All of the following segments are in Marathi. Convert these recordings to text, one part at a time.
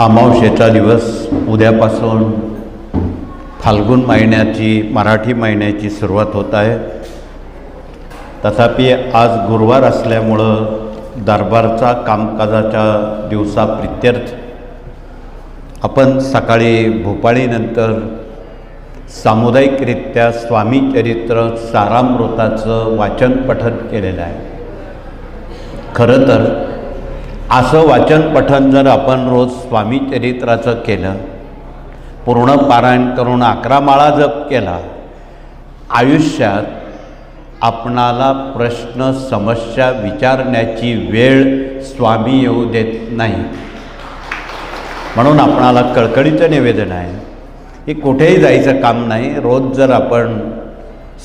अमावस्येचा दिवस उद्यापासून फाल्गुन महिन्याची मराठी महिन्याची सुरुवात होत आहे. तथापि आज गुरुवार असल्यामुळं दरबारचा कामकाजाच्या दिवसा प्रित्यर्थ. आपण सकाळी भोपाळीनंतर सामुदायिकरित्या स्वामी चरित्र सारामृताचं वाचन पठन केलेलं आहे. खरं तर असं वाचन पठन जर आपण रोज स्वामी चरित्राचं केलं पूर्ण पारायण करून अकरा माळा जप केला आयुष्यात आपणाला प्रश्न समस्या विचारण्याची वेळ स्वामी येऊ देत नाही. म्हणून आपणाला कळकळीचं निवेदन आहे की कुठेही जायचं काम नाही रोज जर आपण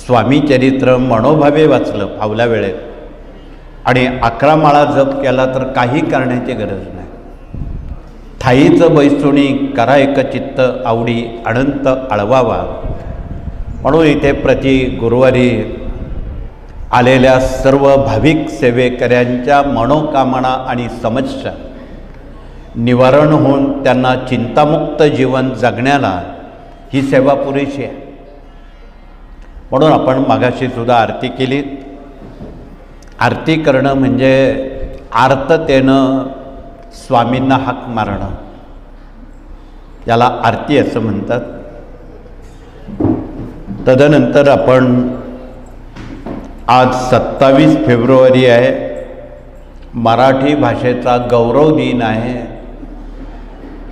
स्वामी चरित्र मनोभावे वाचलं फावल्या वेळेत आणि अकरा माळा जप केला तर काही करण्याची गरज नाही. थाईचं बैसुणी करा एक चित्त आवडी अनंत अळवावा. म्हणून इथे प्रति गुरुवारी आलेल्या सर्व भाविक सेवेकऱ्यांच्या मनोकामना आणि समस्या निवारण होऊन त्यांना चिंतामुक्त जीवन जगण्याला ही सेवा पुरेशी आहे. म्हणून आपण मागाशी सुद्धा आरती केली आरती करणं म्हणजे आर्ततेनं स्वामींना हाक मारणं. याला आरती असं म्हणतात. तदनंतर आपण आज सत्तावीस फेब्रुवारी आहे. मराठी भाषेचा गौरव दिन आहे.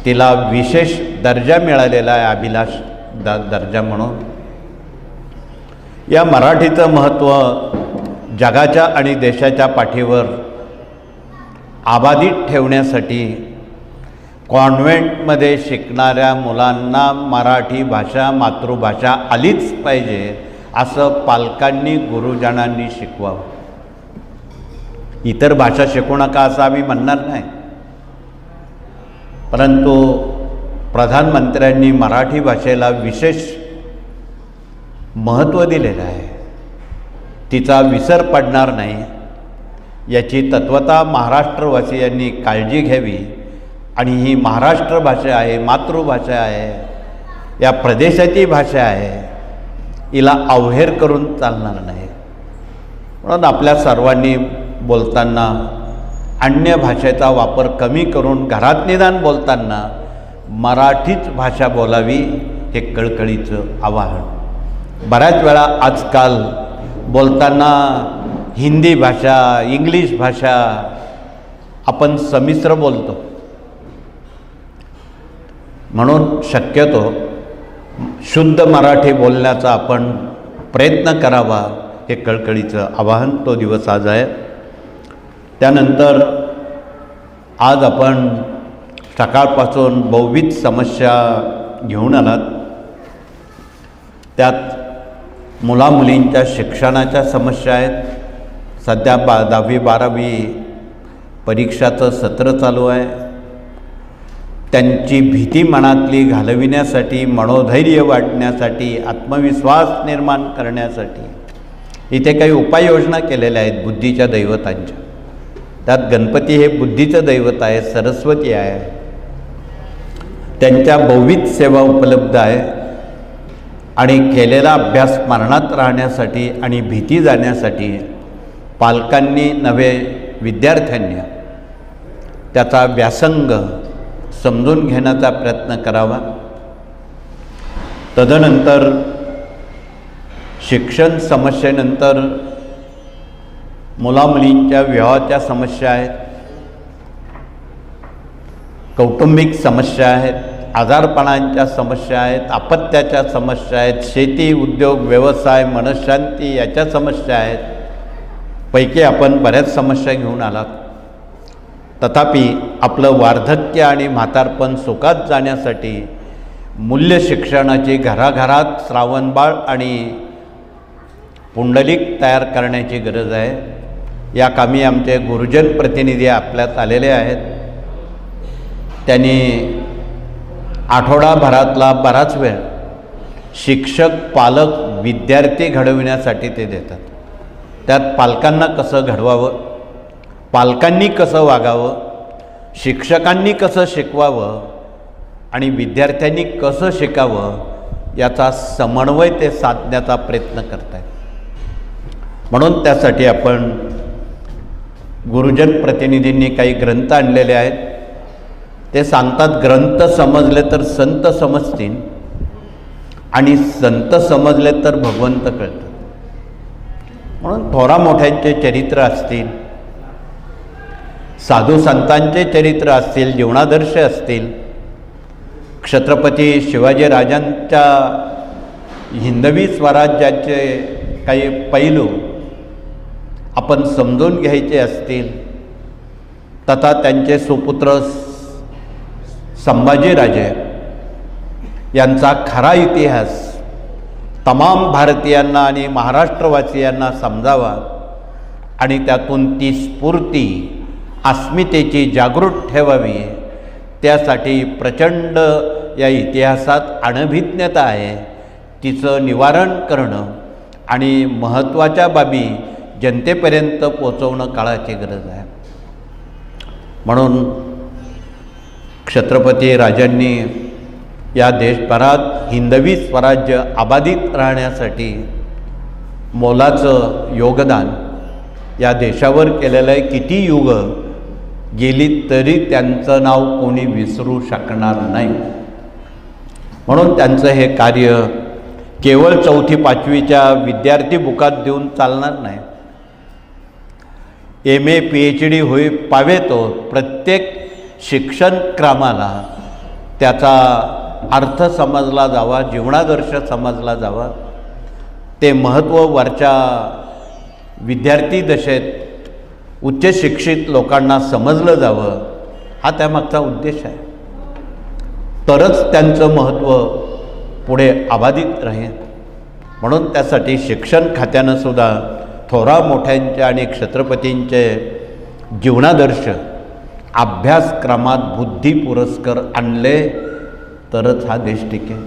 तिला विशेष दर्जा मिळालेला आहे अभिलाष द दर्जा म्हणून. या मराठीचं महत्त्व जगाच्या आणि देशाच्या पाठीवर आबाधित ठेवण्यासाठी कॉन्व्हेंटमध्ये शिकणाऱ्या मुलांना मराठी भाषा मातृभाषा आलीच पाहिजे असं पालकांनी गुरुजनांनी शिकवावं. इतर भाषा शिकू नका असं आम्ही म्हणणार नाही. परंतु प्रधानमंत्र्यांनी मराठी भाषेला विशेष महत्त्व दिलेलं आहे. तिचा विसर पडणार नाही. याची तत्वता महाराष्ट्रवासियांनी काळजी घ्यावी. आणि ही महाराष्ट्र भाषा आहे मातृभाषा आहे या प्रदेशाची भाषा आहे हिला अवहेर करून चालणार नाही. म्हणून आपल्या सर्वांनी बोलताना अन्य भाषेचा वापर कमी करून घरात निदान बोलताना मराठीच भाषा बोलावी हे कळकळीचं आवाहन. बऱ्याच वेळा आजकाल बोलताना हिंदी भाषा इंग्लिश भाषा आपण समिश्र बोलतो. म्हणून शक्यतो शुद्ध मराठी बोलण्याचा आपण प्रयत्न करावा हे कळकळीचं आवाहन. तो दिवस आज आहे. त्यानंतर आज आपण सकाळपासून बहुविध समस्या घेऊन आलात. त्यात मुलामुलींच्या शिक्षणाच्या समस्या आहेत. सध्या बा दहावी बारावी परीक्षाचं सत्र चालू आहे. त्यांची भीती मनातली घालविण्यासाठी मनोधैर्य वाढण्यासाठी आत्मविश्वास निर्माण करण्यासाठी इथे काही उपाययोजना केलेल्या आहेत बुद्धीच्या दैवतांच्या. त्यात गणपती हे बुद्धीचं दैवत आहे सरस्वती आहे. त्यांच्या बहुविध सेवा उपलब्ध आहे. आणि केलेला अभ्यास स्मरणात राहण्यासाठी आणि भीती जाण्यासाठी पालकांनी नवे विद्यार्थ्यांनी त्याचा व्यासंग समजून घेण्याचा प्रयत्न करावा. तदनंतर शिक्षण समस्येनंतर मुलामुलींच्या विवाहाच्या समस्या आहेत कौटुंबिक समस्या आहेत आजारपणांच्या समस्या आहेत अपत्याच्या समस्या आहेत शेती उद्योग व्यवसाय मनशांती याच्या समस्या आहेत. पैकी आपण बऱ्याच समस्या घेऊन आलात. तथापि आपलं वार्धक्य आणि म्हातारपण सुखात जाण्यासाठी मूल्य शिक्षणाची घराघरात श्रावणबाळ आणि पुंडलिक तयार करण्याची गरज आहे. या कामी आमचे गुरुजन प्रतिनिधी आपल्यात आलेले आहेत. त्यांनी आठवडाभरातला बराच वेळ शिक्षक पालक विद्यार्थी घडविण्यासाठी ते देतात. त्यात पालकांना कसं घडवावं पालकांनी कसं वागावं शिक्षकांनी कसं शिकवावं आणि विद्यार्थ्यांनी कसं शिकावं याचा समन्वय ते साधण्याचा प्रयत्न करत आहेत म्हणून त्यासाठी आपण गुरुजन प्रतिनिधींनी काही ग्रंथ आणलेले आहेत. ते सांगतात ग्रंथ समजले तर संत समजतील आणि संत समजले तर भगवंत कळतात म्हणून थोरा मोठ्यांचे चरित्र असतील साधू संतांचे चरित्र असतील जीवनादर्श असतील छत्रपती शिवाजी राजांच्या हिंदवी स्वराज्याचे काही पैलू आपण समजून घ्यायचे असतील तथा त्यांचे सुपुत्र संभाजीराजे यांचा खरा इतिहास तमाम भारतीयांना आणि महाराष्ट्रवासियांना समजावा आणि त्यातून ती स्फूर्ती अस्मितेची जागृत ठेवावी त्यासाठी प्रचंड या इतिहासात अनभिज्ञता आहे. तिचं निवारण करणं आणि महत्त्वाच्या बाबी जनतेपर्यंत पोचवणं काळाची गरज आहे. म्हणून छत्रपती राजांनी या देशभरात हिंदवी स्वराज्य अबाधित राहण्यासाठी मोलाचं योगदान या देशावर केलेलं आहे. किती युग गेली तरी त्यांचं नाव कोणी विसरू शकणार नाही. म्हणून त्यांचं हे कार्य केवळ चौथी पाचवीच्या विद्यार्थी बुकात देऊन चालणार नाही. M A P H D होई पावे तो प्रत्येक शिक्षणक्रमाला त्याचा अर्थ समजला जावा जीवनादर्श समजला जावा. ते महत्त्व वरच्या विद्यार्थी दशेत उच्च शिक्षित लोकांना समजलं जावं हा त्यामागचा उद्देश आहे. तरच त्यांचं महत्त्व पुढे अबाधित राहील. म्हणून त्यासाठी शिक्षण खात्यानं सुद्धा थोरा मोठ्यांचे आणि छत्रपतींचे जीवनादर्श अभ्यासक्रमात बुद्धी पुरस्कार आणले तरच हा देश टिकेल.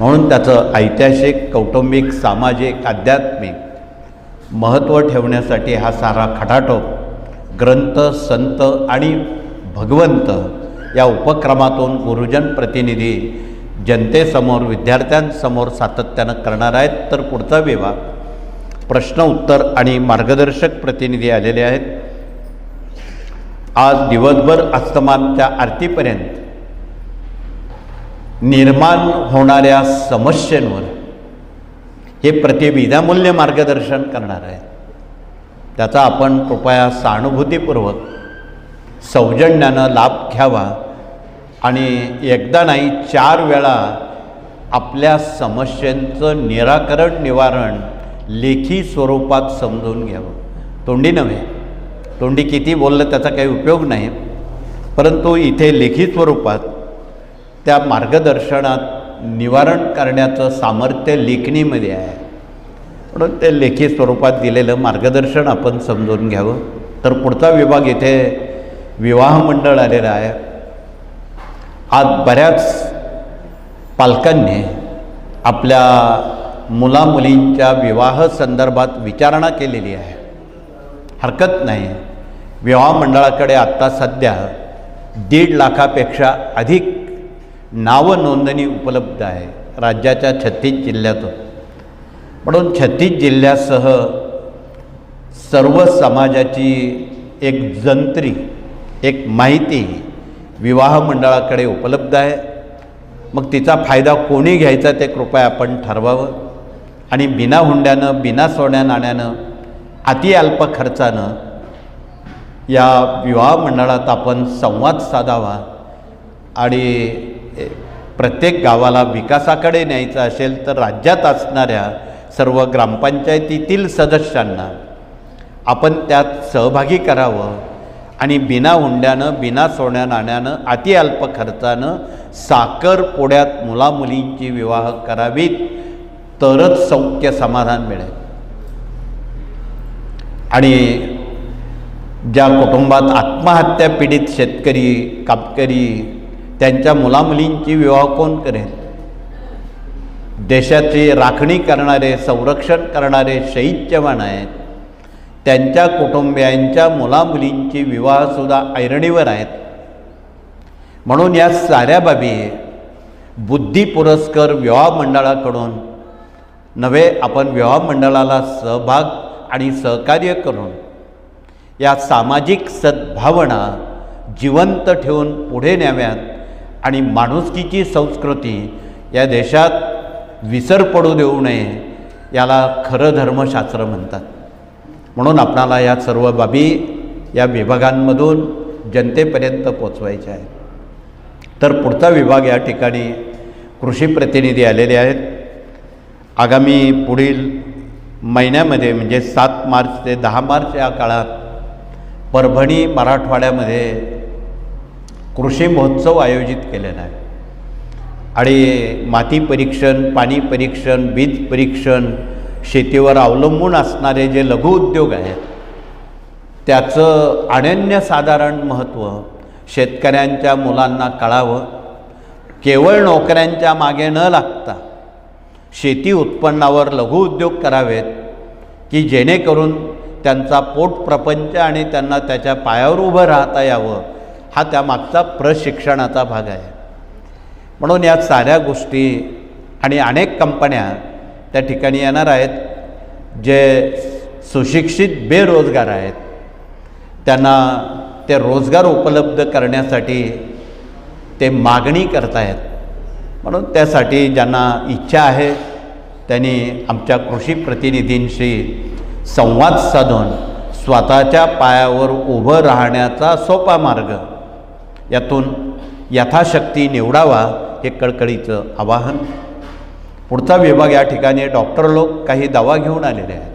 म्हणून त्याचं ऐतिहासिक कौटुंबिक सामाजिक आध्यात्मिक महत्त्व ठेवण्यासाठी हा सारा खटाटोप ग्रंथ संत आणि भगवंत या उपक्रमातून गुरुजन प्रतिनिधी जनतेसमोर विद्यार्थ्यांसमोर सातत्यानं करणार आहेत. तर पुढचा विभाग प्रश्न उत्तर आणि मार्गदर्शक प्रतिनिधी आलेले आहेत. आज दिवसभर अस्तमानच्या आरतीपर्यंत निर्माण होणाऱ्या समस्येंवर हे प्रतिविधामूल्य मार्गदर्शन करणार आहे त्याचा आपण कृपया सहानुभूतीपूर्वक सौजन्यानं लाभ घ्यावा आणि एकदा नाही चार वेळा आपल्या समस्यांचं निराकरण निवारण लेखी स्वरूपात समजून घ्यावं. तोंडी नव्हे. तोंडी किती बोललं त्याचा काही उपयोग नाही. परंतु इथे लेखी स्वरूपात त्या मार्गदर्शनात निवारण करण्याचं सामर्थ्य लेखणीमध्ये आहे. म्हणून ते लेखी स्वरूपात दिलेलं मार्गदर्शन आपण समजून घ्यावं. तर पुढचा विभाग इथे विवाह मंडळ आलेला आहे. आज बऱ्याच पालकांनी आपल्या मुलामुलींच्या विवाह संदर्भात विचारणा केलेली आहे. हरकत नाही. विवाह मंडळाकडे आत्ता सध्या दीड लाखापेक्षा अधिक नावनोंदणी उपलब्ध आहे. राज्याच्या छत्तीस जिल्ह्यातून. म्हणून छत्तीस जिल्ह्यासह सर्व समाजाची एक जंत्री एक माहिती विवाह मंडळाकडे उपलब्ध आहे. मग तिचा फायदा कोणी घ्यायचा ते कृपया आपण ठरवावं. आणि बिना हुंड्यानं बिना सोन्या नाण्यानं अति अल्प खर्चानं या विवाह मंडळात आपण संवाद साधावा आणि प्रत्येक गावाला विकासाकडे न्यायचं असेल तर राज्यात असणाऱ्या सर्व ग्रामपंचायतीतील सदस्यांना आपण त्यात सहभागी करावं आणि बिना हुंड्यानं बिना सोन्या नाण्यानं अति अल्प खर्चानं साखर पोड्यात मुलामुलींची विवाह करावीत तरच सौख्य समाधान मिळेल. आणि ज्या कुटुंबात आत्महत्या पीडित शेतकरी कापकरी त्यांच्या मुलामुलींची विवाह कोण करेल? देशाची राखणी करणारे संरक्षण करणारे शहीद जवान आहेत. त्यांच्या कुटुंबियांच्या मुलामुलींची विवाहसुद्धा ऐरणीवर आहेत. म्हणून या साऱ्या बाबी बुद्धी पुरस्कर विवाह मंडळाकडून नव्हे आपण विवाह मंडळाला सहभाग आणि सहकार्य करून या सामाजिक सद्भावना जिवंत ठेवून पुढे न्याव्यात आणि माणुसकीची संस्कृती या देशात विसर पडू देऊ नये याला खरं धर्मशास्त्र म्हणतात. म्हणून आपणाला या सर्व बाबी या विभागांमधून जनतेपर्यंत पोचवायच्या आहेत. तर पुढचा विभाग या ठिकाणी कृषी प्रतिनिधी आलेले आहेत. आगामी पुढील महिन्यामध्ये म्हणजे सात मार्च ते दहा मार्च या काळात परभणी मराठवाड्यामध्ये कृषी महोत्सव आयोजित केलेला आहे. आणि माती परीक्षण पाणी परीक्षण बीज परीक्षण शेतीवर अवलंबून असणारे जे लघुउद्योग आहेत त्याचं अनन्यसाधारण महत्त्व शेतकऱ्यांच्या मुलांना कळावं. केवळ नोकऱ्यांच्या मागे न लागता शेती उत्पन्नावर लघुउद्योग करावेत की जेणेकरून त्यांचा पोट प्रपंच आणि त्यांना त्याच्या पायावर उभं राहता यावं हा त्यामागचा प्रशिक्षणाचा भाग आहे. म्हणून या साऱ्या गोष्टी आणि अनेक कंपन्या त्या ठिकाणी येणार आहेत जे सुशिक्षित बेरोजगार आहेत. त्यांना ते रोजगार उपलब्ध करण्यासाठी ते मागणी करतायत. म्हणून त्यासाठी ज्यांना इच्छा आहे त्यांनी आमच्या कृषी प्रतिनिधींशी संवाद साधून स्वतःच्या पायावर उभं राहण्याचा सोपा मार्ग यातून यथाशक्ती निवडावा हे कळकळीचं आवाहन. पुढचा विभाग या ठिकाणी डॉक्टर लोक काही दवा घेऊन आलेले आहेत.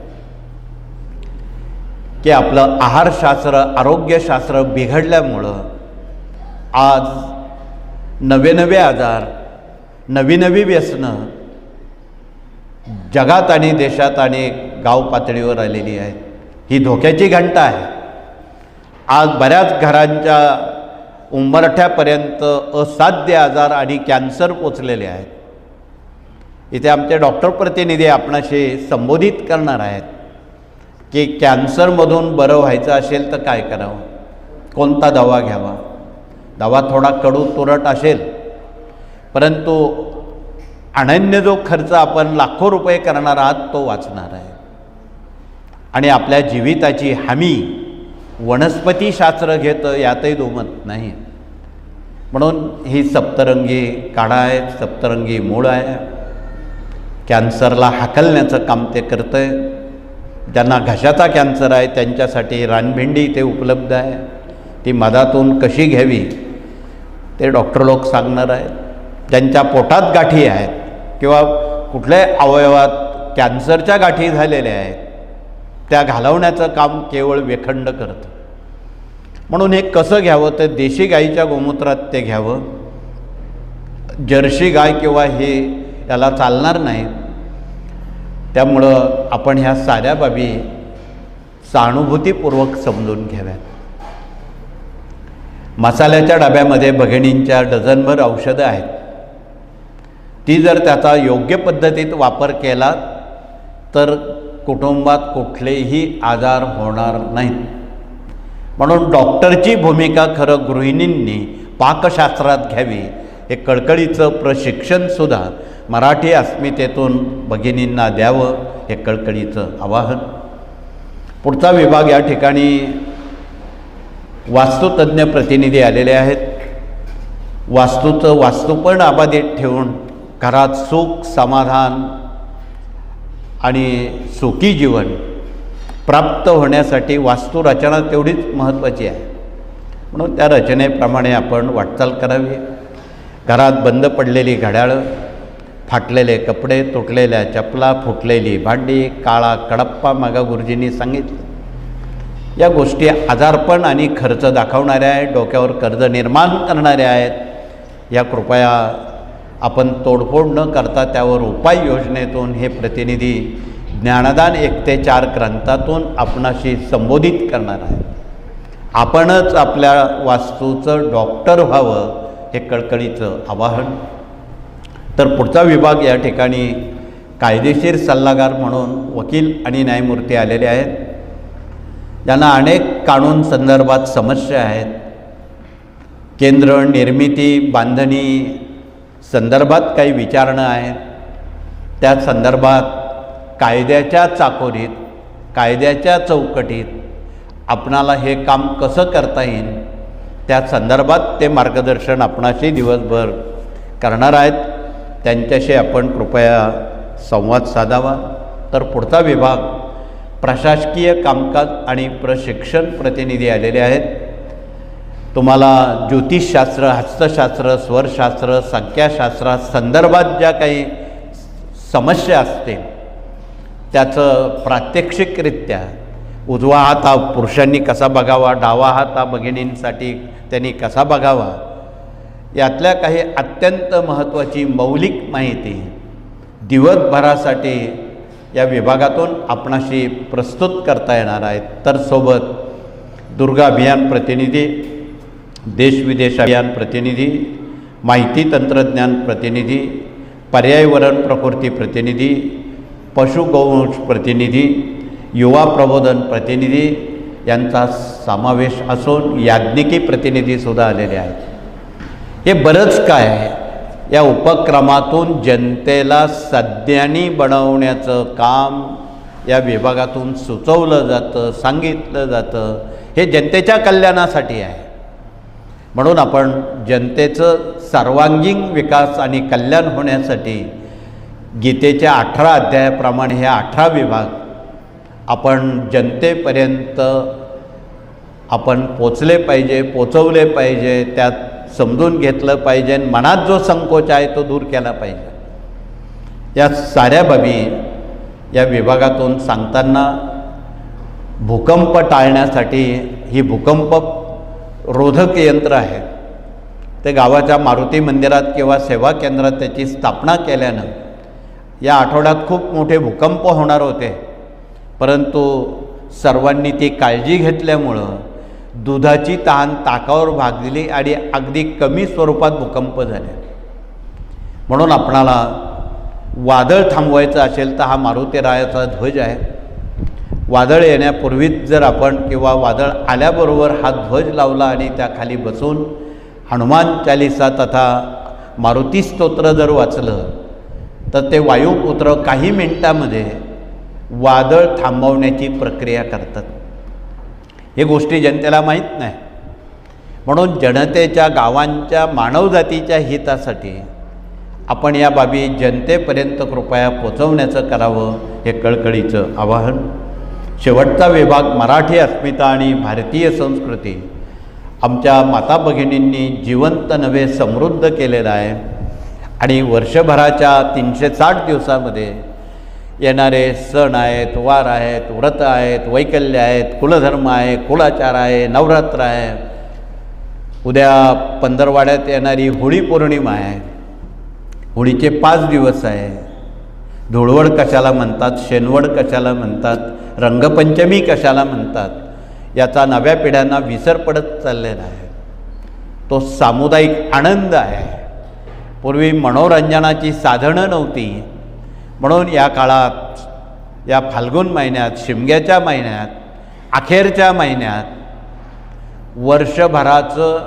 की आपलं आहारशास्त्र आरोग्यशास्त्र बिघडल्यामुळं आज नवे नवे आजार नवी नवी व्यसनं. जगात आणि देशात आणि गाव पातळीवर आलेली आहेत. ही धोक्याची घंटा आहे. आज बऱ्याच घरांच्या उंबरठ्यापर्यंत असाध्य आजार आणि कॅन्सर पोचलेले आहेत. इथे आमचे डॉक्टर प्रतिनिधी आपणाशी संबोधित करणार आहेत. की कॅन्सरमधून बरं व्हायचं असेल तर काय करावं? कोणता दवा घ्यावा? दवा थोडा कडू तुरट असेल परंतु अनन्य जो खर्च आपण लाखो रुपये करणार आहात तो वाचणार आहे. आणि आपल्या जीविताची हमी वनस्पतीशास्त्र घेतं यातही दोमत नाही. म्हणून ही सप्तरंगी काढा आहे सप्तरंगी मूळ आहे. कॅन्सरला हाकलण्याचं काम ते करतं आहे ज्यांना घशाचा कॅन्सर आहे त्यांच्यासाठी रानभेंडी ते उपलब्ध आहे. ती मधातून कशी घ्यावी ते डॉक्टर लोक सांगणार आहेत. ज्यांच्या पोटात गाठी आहेत किंवा कुठल्याही अवयवात कॅन्सरच्या गाठी झालेल्या आहेत त्या घालवण्याचं काम केवळ वेखंड करतं. म्हणून हे कसं घ्यावं? तर देशी गाईच्या गोमूत्रात ते घ्यावं. जर्सी गाय किंवा हे याला चालणार नाही. त्यामुळं आपण ह्या साऱ्या बाबी सहानुभूतीपूर्वक समजून घ्याव्यात. मसाल्याच्या डब्यामध्ये भगिणींच्या डझनभर औषधं आहेत. ती जर त्याचा योग्य पद्धतीत वापर केला तर कुटुंबात कुठलेही आजार होणार नाहीत. म्हणून डॉक्टरची भूमिका खरं गृहिणींनी पाकशास्त्रात घ्यावी हे कळकळीचं प्रशिक्षणसुद्धा मराठी अस्मितेतून भगिनींना द्यावं हे कळकळीचं आवाहन. पुढचा विभाग या ठिकाणी वास्तुतज्ञ प्रतिनिधी आलेले आहेत. वास्तूचं वास्तू पण अबाधित ठेवून घरात सुख समाधान आणि सुखी जीवन प्राप्त होण्यासाठी वास्तुरचना तेवढीच महत्त्वाची आहे. म्हणून त्या रचनेप्रमाणे आपण वाटचाल करावी. घरात बंद पडलेली घड्याळं फाटलेले कपडे तुटलेल्या चपला फुटलेली भांडी काळा कडप्पा मागा गुरुजींनी सांगितलं. या गोष्टी आजारपण आणि खर्च दाखवणाऱ्या आहेत डोक्यावर कर्ज निर्माण करणाऱ्या आहेत. या कृपया आपण तोडफोड न करता त्यावर उपाय योजनेतून हे प्रतिनिधी ज्ञानदान एक ते चार ग्रंथातून आपणाशी संबोधित करणार आहे आपणच आपल्या वास्तूचं डॉक्टर व्हावं हे कळकळीचं आवाहन. तर पुढचा विभाग या ठिकाणी कायदेशीर सल्लागार म्हणून वकील आणि न्यायमूर्ती आलेले आहेत. ज्यांना अनेक कानून संदर्भात समस्या आहेत. केंद्र निर्मिती बांधणी संदर्भात काही विचारणं आहेत. त्या संदर्भात कायद्याच्या चाकोरीत कायद्याच्या चौकटीत आपणाला हे काम कसं करता येईल त्या संदर्भात ते मार्गदर्शन आपणाशी दिवसभर करणार आहेत. त्यांच्याशी आपण कृपया संवाद साधावा. तर पुढचा विभाग प्रशासकीय कामकाज आणि प्रशिक्षण प्रतिनिधी आलेले आहेत. तुम्हाला ज्योतिषशास्त्र हस्तशास्त्र स्वरशास्त्र संख्याशास्त्रा संदर्भात ज्या काही समस्या असतील त्याचं प्रात्यक्षिकरित्या उजवा हात हा पुरुषांनी कसा बघावा डावा हात हा भगिनींसाठी त्यांनी कसा बघावा यातल्या काही अत्यंत महत्त्वाची मौलिक माहिती दिवसभरासाठी या विभागातून आपणाशी प्रस्तुत करता येणार आहेत तर सोबत दुर्गा अभियान प्रतिनिधी देशविदेश अभियान प्रतिनिधी माहिती तंत्रज्ञान प्रतिनिधी पर्यावरण प्रकृती प्रतिनिधी पशुगोवंश प्रतिनिधी युवा प्रबोधन प्रतिनिधी यांचा समावेश असून याज्ञिकी प्रतिनिधीसुद्धा आलेले आहेत. हे बरंच काय आहे? या उपक्रमातून जनतेला सज्ञानी बनवण्याचं काम या विभागातून सुचवलं जातं सांगितलं जातं. हे जनतेच्या कल्याणासाठी आहे. म्हणून आपण जनतेचं सर्वांगीण विकास आणि कल्याण होण्यासाठी गीतेच्या अठरा अध्यायाप्रमाणे हे अठरा विभाग आपण जनतेपर्यंत आपण पोचले पाहिजे पोचवले पाहिजे त्यात समजून घेतलं पाहिजे आणि मनात जो संकोच आहे तो दूर केला पाहिजे. या साऱ्या बाबी या विभागातून सांगताना भूकंप टाळण्यासाठी ही भूकंप रोधक यंत्र आहे. ते गावाच्या मारुती मंदिरात किंवा सेवा केंद्रात त्याची स्थापना केल्यानं या आठवड्यात खूप मोठे भूकंप होणार होते. परंतु सर्वांनी ती काळजी घेतल्यामुळं दुधाची तहान ताकावर भागली आणि अगदी कमी स्वरूपात भूकंप झाले. म्हणून आपणाला वादळ थांबवायचं असेल तर हा मारुती रायाचा ध्वज आहे. वादळ येण्यापूर्वीच जर आपण किंवा वादळ आल्याबरोबर हा ध्वज लावला आणि त्याखाली बसून हनुमान चालिसा तथा मारुती स्तोत्र जर वाचलं तर ते वायुपुत्र काही मिनटामध्ये वादळ थांबवण्याची प्रक्रिया करतात. हे गोष्टी जनतेला माहीत नाही. म्हणून जनतेच्या गावांच्या मानवजातीच्या हितासाठी आपण या बाबी जनतेपर्यंत कृपया पोचवण्याचं करावं हे कळकळीचं आवाहन. शेवटचा विभाग मराठी अस्मिता आणि भारतीय संस्कृती. आमच्या माता भगिनींनी जिवंत नव्हे समृद्ध केलेला आहे. आणि वर्षभराच्या तीनशे साठ दिवसामध्ये येणारे सण आहेत वार आहेत व्रत आहेत वैकल्य आहेत कुलधर्म आहे कुलाचार आहे नवरात्र आहे. उद्या पंधरवाड्यात येणारी होळी पौर्णिमा आहे. होळीचे पाच दिवस आहे. धुळवड कशाला म्हणतात शेनवड कशाला म्हणतात रंगपंचमी कशाला म्हणतात याचा नव्या पिढ्यांना विसर पडत चाललेला आहे. तो सामुदायिक आनंद आहे. पूर्वी मनोरंजनाची साधनं नव्हती. म्हणून या काळात या फाल्गुन महिन्यात शिमग्याच्या महिन्यात अखेरच्या महिन्यात वर्षभराचं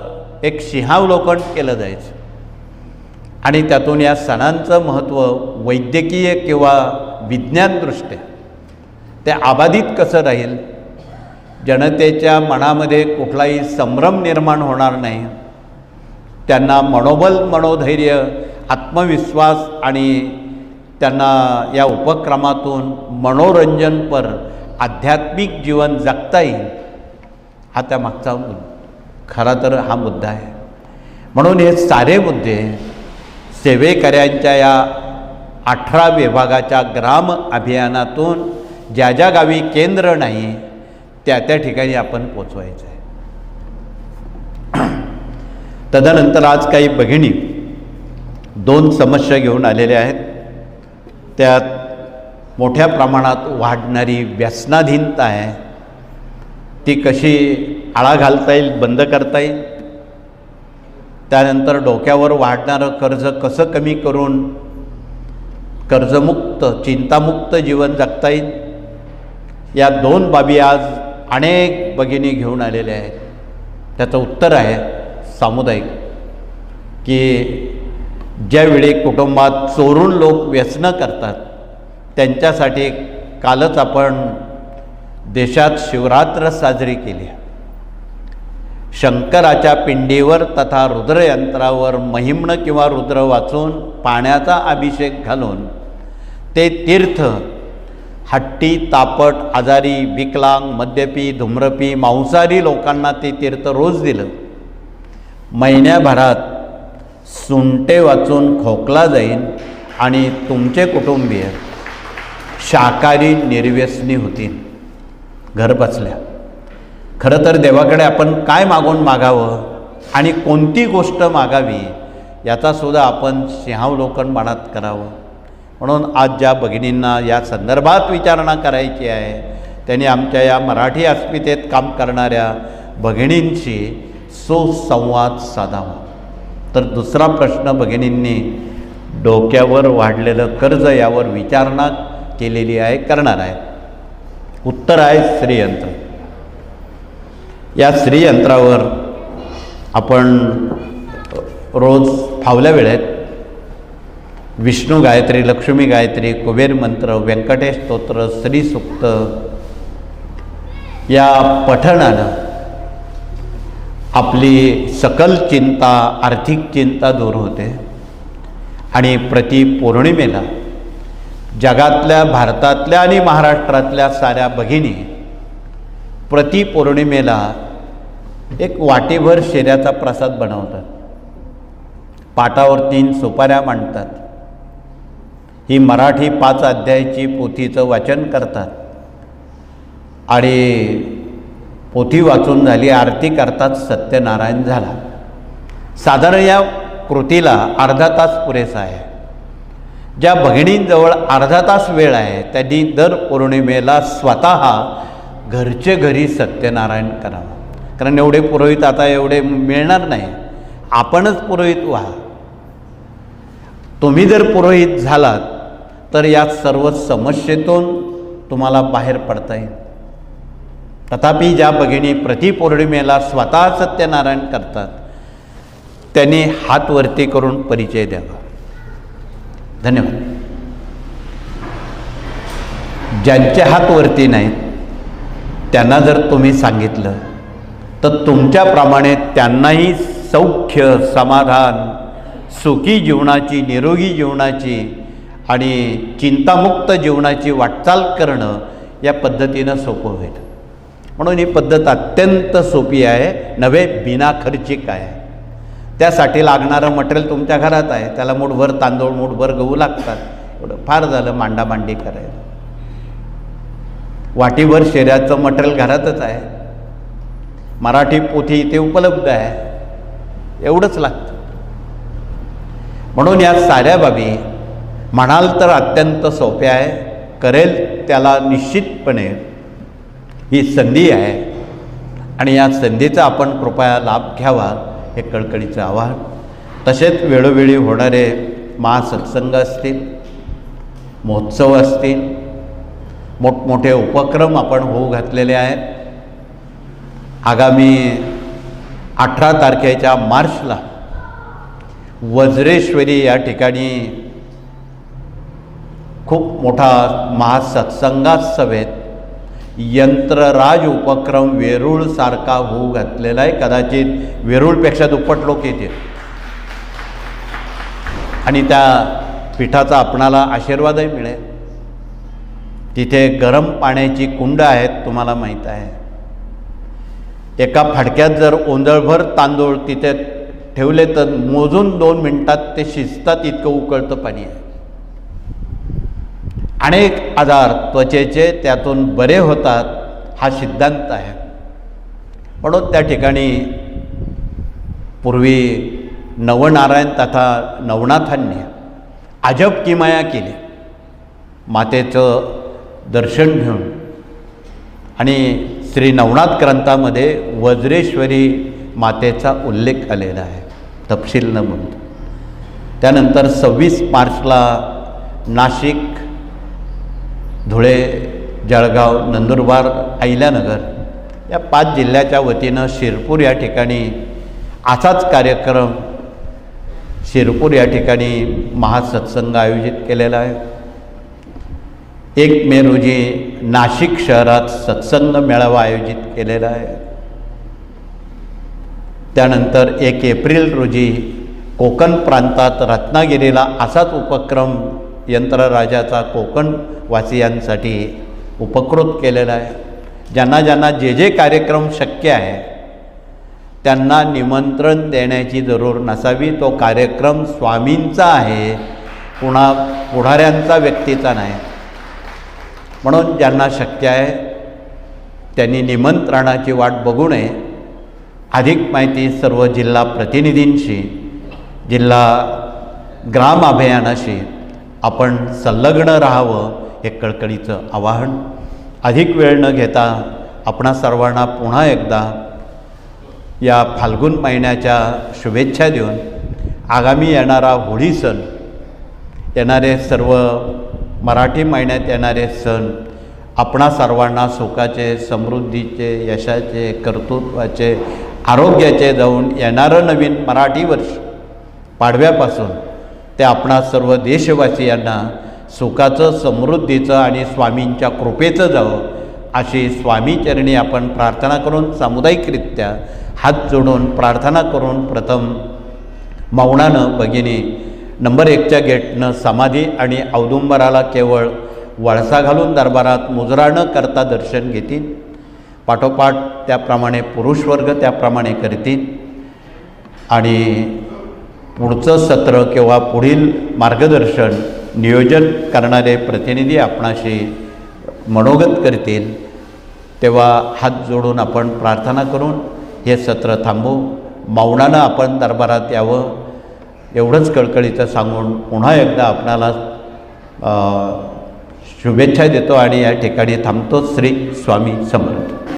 एक सिंहावलोकन केलं जायचं. आणि त्यातून या सणांचं महत्त्व वैद्यकीय किंवा विज्ञानदृष्ट्या ते अबाधित कसं राहील? जनतेच्या मनामध्ये कुठलाही संभ्रम निर्माण होणार नाही. त्यांना मनोबल मनोधैर्य आत्मविश्वास आणि त्यांना या उपक्रमातून मनोरंजनपर आध्यात्मिक जीवन जगता येईल हा त्या मागचा खरा तर हा मुद्दा आहे. म्हणून हे सारे मुद्दे सेवेकऱ्यांच्या या अठरा विभागाच्या ग्राम अभियानातून ज्या ज्या गावी केंद्र नाही त्या त्या ठिकाणी आपण पोचवायचं आहे तदनंतर आज काही भगिनी दोन समस्या घेऊन आलेल्या आहेत. त्यात मोठ्या प्रमाणात वाढणारी व्यसनाधीनता आहे. ती कशी आळा घालता येईल बंद करता येईल? त्यानंतर डोक्यावर वाढणारं कर्ज कसं कमी करून कर्जमुक्त चिंतामुक्त जीवन जगता येईल? या दोन बाबी आज अनेक भगिनी घेऊन आलेल्या आहेत. त्याचं उत्तर आहे सामुदायिक की ज्यावेळी कुटुंबात चोरून लोक व्यसनं करतात त्यांच्यासाठी कालच आपण देशात शिवरात्र साजरी केली शंकराच्या पिंडीवर तथा रुद्रयंत्रावर महिम्न किंवा रुद्र वाचून पाण्याचा अभिषेक घालून ते तीर्थ हट्टी तापट आजारी विकलांग मद्यपी धूम्रपी मांसाहारी लोकांना ते तीर्थ रोज दिलं. महिन्याभरात सुंटे वाचून खोकला जाईल आणि तुमचे कुटुंबीय शाकाहारी निर्व्यसनी होतील. घर बसल्या. खरं तर देवाकडे आपण काय मागून मागावं आणि कोणती गोष्ट मागावी याचासुद्धा आपण सिंहावलोकन मनात करावं. म्हणून आज ज्या भगिनींना या संदर्भात विचारणा करायची आहे त्यांनी आमच्या या मराठी अस्मितेत काम करणाऱ्या भगिनींशी सुसंवाद साधावा. तर दुसरा प्रश्न भगिनींनी डोक्यावर वाढलेलं कर्ज यावर विचारणा केलेली आहे करणार आहे. उत्तर आहे श्रीयंत्र. या श्रीयंत्रावर आपण रोज फावल्या वेळेत विष्णू गायत्री लक्ष्मी गायत्री कुबेर मंत्र व्यंकटेश स्तोत्र श्रीसुक्त या पठणानं आपली सकल चिंता आर्थिक चिंता दूर होते. आणि प्रति पौर्णिमेला जगातल्या भारतातल्या आणि महाराष्ट्रातल्या साऱ्या भगिनी प्रति पौर्णिमेला एक वाटीभर शेऱ्याचा प्रसाद बनवतात. पाटावर तीन सुपाऱ्या मांडतात. ही मराठी पाच अध्यायाची पोथीचं वाचन करतात. आणि पोथी वाचून झाली आरती करतात सत्यनारायण झाला. साधारण या कृतीला अर्धा तास पुरेसा आहे. ज्या भगिनींजवळ अर्धा तास वेळ आहे त्यांनी दर पौर्णिमेला स्वतः घरचे घरी सत्यनारायण करावं. कारण एवढे पुरोहित आता एवढे मिळणार नाही. आपणच पुरोहित व्हा. तुम्ही जर पुरोहित झालात तर या सर्व समस्येतून तुम्हाला बाहेर पडता येईल. तथापि ज्या भगिनी प्रतिपौर्णिमेला स्वतः सत्यनारायण करतात त्यांनी हात वरती करून परिचय द्यावा. धन्यवाद. ज्यांचे हात वरती नाहीत त्यांना जर तुम्ही सांगितलं तर तुमच्याप्रमाणे त्यांनाही सौख्य समाधान सुखी जीवनाची निरोगी जीवनाची आणि चिंतामुक्त जीवनाची वाटचाल करणं या पद्धतीनं सोपं होईल. म्हणून ही पद्धत अत्यंत सोपी आहे नव्हे बिना खर्चिक आहे. त्यासाठी लागणारं मटेरियल तुमच्या घरात आहे त्याला मूठभर तांदूळ मूठभर गहू लागतात. एवढं फार झालं मांडामांडी करायला. वाटीभर शेऱ्याचं मटेरियल घरातच आहे. मराठी पोथी इथे उपलब्ध आहे. एवढंच लागतं. म्हणून या साऱ्या बाबी म्हणाल तर अत्यंत सोप्या आहे. करेल त्याला निश्चितपणे. ही संधी आहे. आणि या संधीचा आपण कृपया लाभ घ्यावा हे कळकळीचं आवाहन. तसेच वेळोवेळी होणारे महासत्संग असतील महोत्सव असतील मोठमोठे उपक्रम आपण होऊ घातलेले आहेत. आगामी अठरा तारखेच्या मार्चला वज्रेश्वरी या ठिकाणी खूप मोठा महासत्संगात सभेत यंत्रराज उपक्रम वेरूळसारखा होऊ घातलेला आहे. कदाचित वेरूळपेक्षा दुप्पट लोक येतील. आणि त्या पीठाचा आपणाला आशीर्वादही मिळेल. तिथे गरम पाण्याची कुंड आहेत तुम्हाला माहीत आहे. एका फडक्यात जर ओंजळभर तांदूळ तिथे ठेवले तर मोजून दोन मिनटात ते शिजतात इतकं उकळतं पाणी आहे. अनेक आजार त्वचेचे त्यातून बरे होतात हा सिद्धांत आहे. म्हणून त्या ठिकाणी पूर्वी नवनारायण तथा नवनाथांनी अजब किमाया केली. मातेचं दर्शन घेऊन. आणि श्री नवनाथ ग्रंथामध्ये वज्रेश्वरी मातेचा उल्लेख आलेला आहे. तपशील न म्हणतो. त्यानंतर सव्वीस मार्चला नाशिक धुळे जळगाव नंदुरबार अहिल्यानगर या पाच जिल्ह्याच्या वतीनं शिरपूर या ठिकाणी असाच कार्यक्रम शिरपूर या ठिकाणी महासत्संग आयोजित केलेला आहे. एक मे रोजी नाशिक शहरात सत्संग मेळावा आयोजित केलेला आहे. त्यानंतर एक एप्रिल रोजी कोकण प्रांतात रत्नागिरीला असाच उपक्रम यंत्रराजाचा कोकणवासियांसाठी उपकृत केलेला आहे. ज्यांना ज्यांना जे जे कार्यक्रम शक्य आहे त्यांना निमंत्रण देण्याची जरूर नसावी. तो कार्यक्रम स्वामींचा आहे पुन्हा पुढाऱ्यांचा व्यक्तीचा नाही. म्हणून ज्यांना शक्य आहे त्यांनी निमंत्रणाची वाट बघू नये. अधिक माहिती सर्व जिल्हा प्रतिनिधींशी जिल्हा ग्राम अभियानाशी आपण संलग्न राहावं हे कळकळीचं आवाहन. अधिक वेळ न घेता आपणा सर्वांना पुन्हा एकदा या फाल्गुन महिन्याच्या शुभेच्छा देऊन आगामी येणारा होळी सण येणारे सर्व मराठी महिन्यात येणारे सण आपणा सर्वांना सुखाचे समृद्धीचे यशाचे कर्तृत्वाचे आरोग्याचे जाऊन येणारं नवीन मराठी वर्ष. पाडव्यापासून ते आपणा सर्व देशवासियांना सुखाचं समृद्धीचं आणि स्वामींच्या कृपेचं जावं अशी स्वामीचरणी आपण प्रार्थना करून सामुदायिकरित्या हात जोडून प्रार्थना करून प्रथम मौनानं भगिनी नंबर एकच्या गेटनं समाधी आणि औदुंबराला केवळ वळसा घालून दरबारात मुजरा न करता दर्शन घेतील पाठोपाठ त्याप्रमाणे पुरुषवर्ग त्याप्रमाणे करतील आणि पुढचं सत्र किंवा पुढील मार्गदर्शन नियोजन करणारे प्रतिनिधी आपणाशी मनोगत करतील. तेव्हा हात जोडून आपण प्रार्थना करून हे सत्र थांबू मौनानं आपण दरबारात यावं. एवढंच कळकळीचं सांगून पुन्हा एकदा आपणाला शुभेच्छा देतो आणि या ठिकाणी थांबतो श्री स्वामी समर्थ.